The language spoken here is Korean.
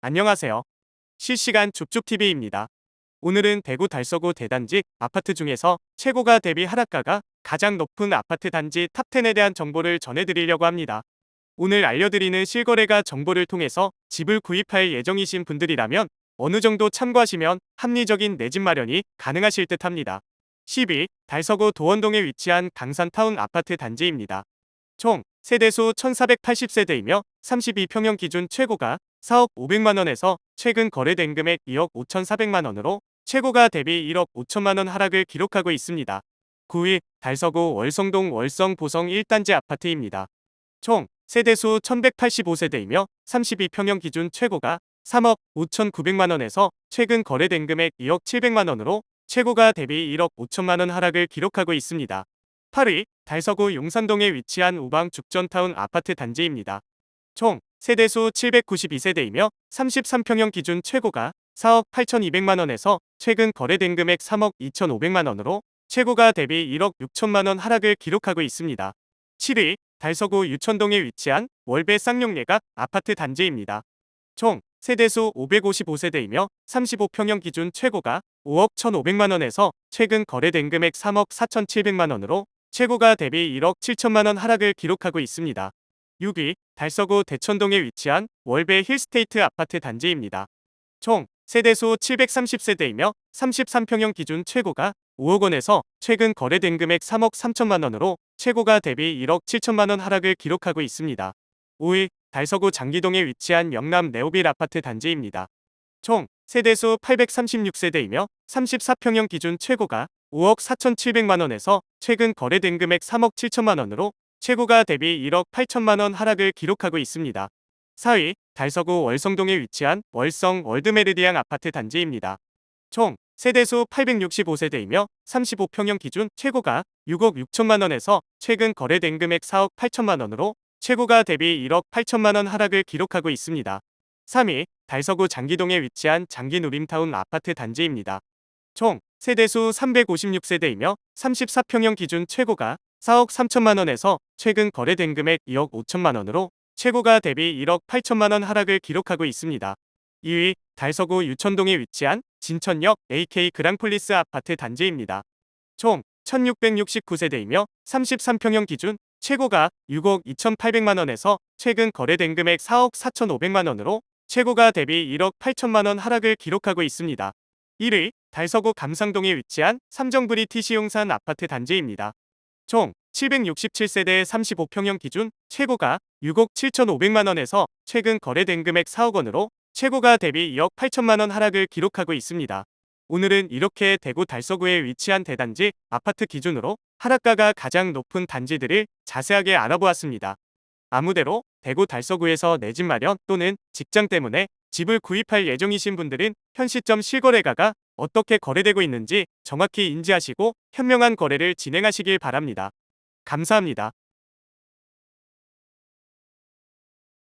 안녕하세요. 실시간 줍줍TV입니다. 오늘은 대구 달서구 대단지 아파트 중에서 최고가 대비 하락가가 가장 높은 아파트 단지 탑10에 대한 정보를 전해드리려고 합니다. 오늘 알려드리는 실거래가 정보를 통해서 집을 구입할 예정이신 분들이라면 어느 정도 참고하시면 합리적인 내 집 마련이 가능하실 듯 합니다. 10위 달서구 도원동에 위치한 강산타운 아파트 단지입니다. 총 세대수 1480세대이며 32평형 기준 최고가 4억 500만원에서 최근 거래된 금액 2억 5,400만원으로 최고가 대비 1억 5천만원 하락을 기록하고 있습니다. 9위 달서구 월성동 월성 보성 1단지 아파트입니다. 총 세대수 1185세대이며 32평형 기준 최고가 3억 5,900만원에서 최근 거래된 금액 2억 700만원으로 최고가 대비 1억 5천만원 하락을 기록하고 있습니다. 8위 달서구 용산동에 위치한 우방 죽전타운 아파트 단지입니다. 총 세대수 792세대이며 33평형 기준 최고가 4억 8,200만원에서 최근 거래된 금액 3억 2,500만원으로 최고가 대비 1억 6천만원 하락을 기록하고 있습니다. 7위 달서구 유천동에 위치한 월배 쌍용예각 아파트 단지입니다. 총 세대수 555세대이며 35평형 기준 최고가 5억 1,500만원에서 최근 거래된 금액 3억 4,700만원으로 최고가 대비 1억 7천만원 하락을 기록하고 있습니다. 6위 달서구 대천동에 위치한 월배 힐스테이트 아파트 단지입니다. 총 세대수 730세대이며 33평형 기준 최고가 5억 원에서 최근 거래된 금액 3억 3천만 원으로 최고가 대비 1억 7천만 원 하락을 기록하고 있습니다. 5위 달서구 장기동에 위치한 영남 네오빌 아파트 단지입니다. 총 세대수 836세대이며 34평형 기준 최고가 5억 4,700만 원에서 최근 거래된 금액 3억 7천만 원으로 최고가 대비 1억 8천만 원 하락을 기록하고 있습니다. 4위 달서구 월성동에 위치한 월성 월드메르디앙 아파트 단지입니다. 총 세대수 865세대이며 35평형 기준 최고가 6억 6천만 원에서 최근 거래된 금액 4억 8천만 원으로 최고가 대비 1억 8천만 원 하락을 기록하고 있습니다. 3위 달서구 장기동에 위치한 장기누림타운 아파트 단지입니다. 총 세대수 356세대이며 34평형 기준 최고가 4억 3천만 원에서 최근 거래된 금액 2억 5천만 원으로 최고가 대비 1억 8천만 원 하락을 기록하고 있습니다. 2위 달서구 유천동에 위치한 진천역 AK 그랑폴리스 아파트 단지입니다. 총 1669세대이며 33평형 기준 최고가 6억 2,800만 원에서 최근 거래된 금액 4억 4,500만 원으로 최고가 대비 1억 8천만 원 하락을 기록하고 있습니다. 1위 달서구 감상동에 위치한 삼정브리 TC용산 아파트 단지입니다. 총 767세대 35평형 기준 최고가 6억 7,500만 원에서 최근 거래된 금액 4억 원으로 최고가 대비 2억 8천만 원 하락을 기록하고 있습니다. 오늘은 이렇게 대구 달서구에 위치한 대단지 아파트 기준으로 하락가가 가장 높은 단지들을 자세하게 알아보았습니다. 아무대로 대구 달서구에서 내 집 마련 또는 직장 때문에 집을 구입할 예정이신 분들은 현 시점 실거래가가 어떻게 거래되고 있는지 정확히 인지하시고 현명한 거래를 진행하시길 바랍니다. 감사합니다.